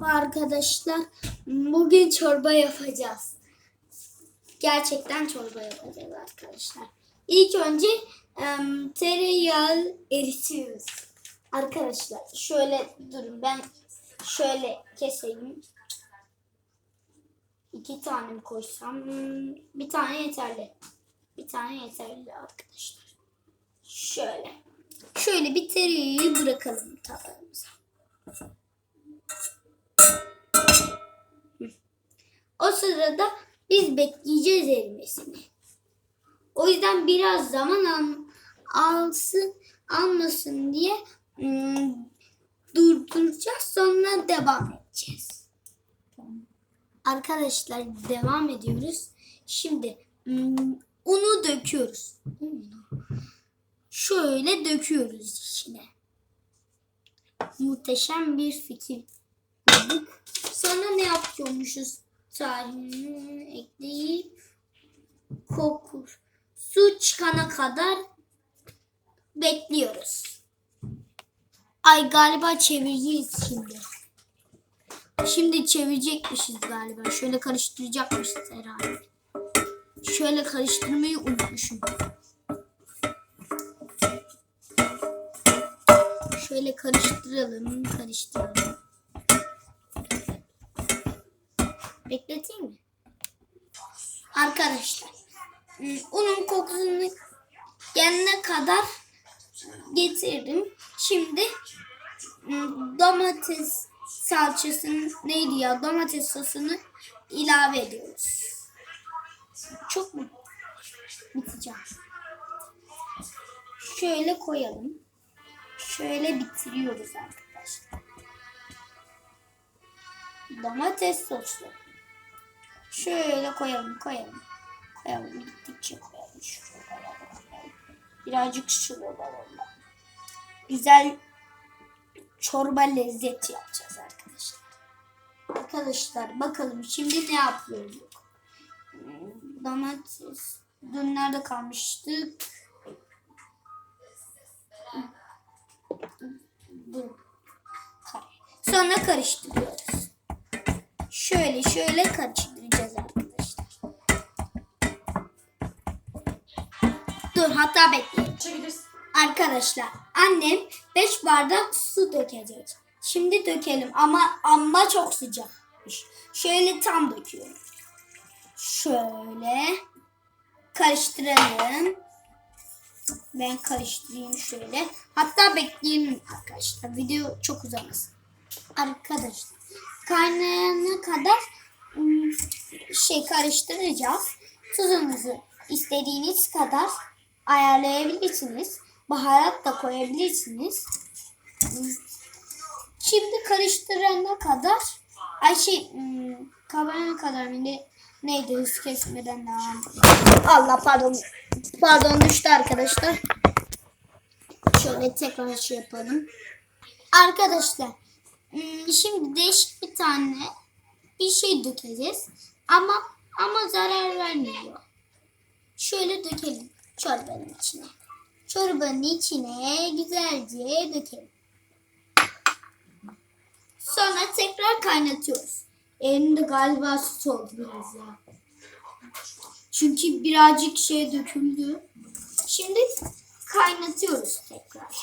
Merhaba arkadaşlar. Bugün çorba yapacağız. Gerçekten çorba yapacağız arkadaşlar. İlk önce tereyağı eritiyoruz. Arkadaşlar şöyle durun ben şöyle keseyim. İki tane mi koysam? Bir tane yeterli. Bir tane yeterli arkadaşlar. Şöyle. Şöyle bir tereyağı bırakalım tabağımıza. O sırada biz bekleyeceğiz erimesini. O yüzden biraz zaman al, alsın, almasın diye hmm, durduracağız sonra devam edeceğiz. Arkadaşlar devam ediyoruz. Şimdi hmm, unu döküyoruz. Şöyle döküyoruz içine. Muhteşem bir fikir. Sonra ne yapıyormuşuz? Tahinini ekleyip kokur. Su çıkana kadar bekliyoruz. Ay galiba çevireceğiz şimdi. Şimdi çevirecekmişiz galiba. Şöyle karıştıracakmışız herhalde. Şöyle karıştırmayı unutmuşum. Şöyle karıştıralım, karıştıralım. Bekleteyim mi? Arkadaşlar, unun kokusunu gelene kadar getirdim. Şimdi ım, domates salçasını neydi ya domates sosunu ilave ediyoruz. Çok mu? Biteceğim. Şöyle koyalım. Şöyle bitiriyoruz arkadaşlar. Domates soslu. Şöyle koyalım, koyalım. Koyalım, gittikçe koyalım. Şuraya koyalım. Birazcık şuralara. Güzel çorba lezzet yapacağız arkadaşlar. Arkadaşlar bakalım şimdi ne yapıyoruz? Hmm, Domates. Dün nerede kalmıştık? Bu. Sonra karıştırıyoruz. Şöyle şöyle karıştıracağız arkadaşlar. Dur hatta bekleyin. Arkadaşlar annem 5 bardak su dökecek. Şimdi dökelim ama ama çok sıcakmış. Şöyle tam döküyorum. Şöyle karıştıralım. Ben karıştırayım şöyle. Hatta bekleyelim arkadaşlar. Video çok uzamasın. Arkadaşlar kaynayana kadar ım, şey karıştıracağız. Tuzunuzu istediğiniz kadar ayarlayabilirsiniz. Baharat da koyabilirsiniz. Im, Şimdi karıştırana kadar ay şey ım, kabarana kadar mı ne, neydi hız kesmeden devam. Allah pardon. Pardon düştü arkadaşlar. Şöyle tekrar şey yapalım. Arkadaşlar ım, şimdi değişik bir tane bir şey dökeceğiz. Ama ama zarar vermiyor. Şöyle dökelim çorbanın içine. Çorbanın içine güzelce dökelim. Sonra tekrar kaynatıyoruz. Elimde galiba süt oldu biraz ya. Çünkü birazcık şey döküldü. Şimdi kaynatıyoruz tekrar.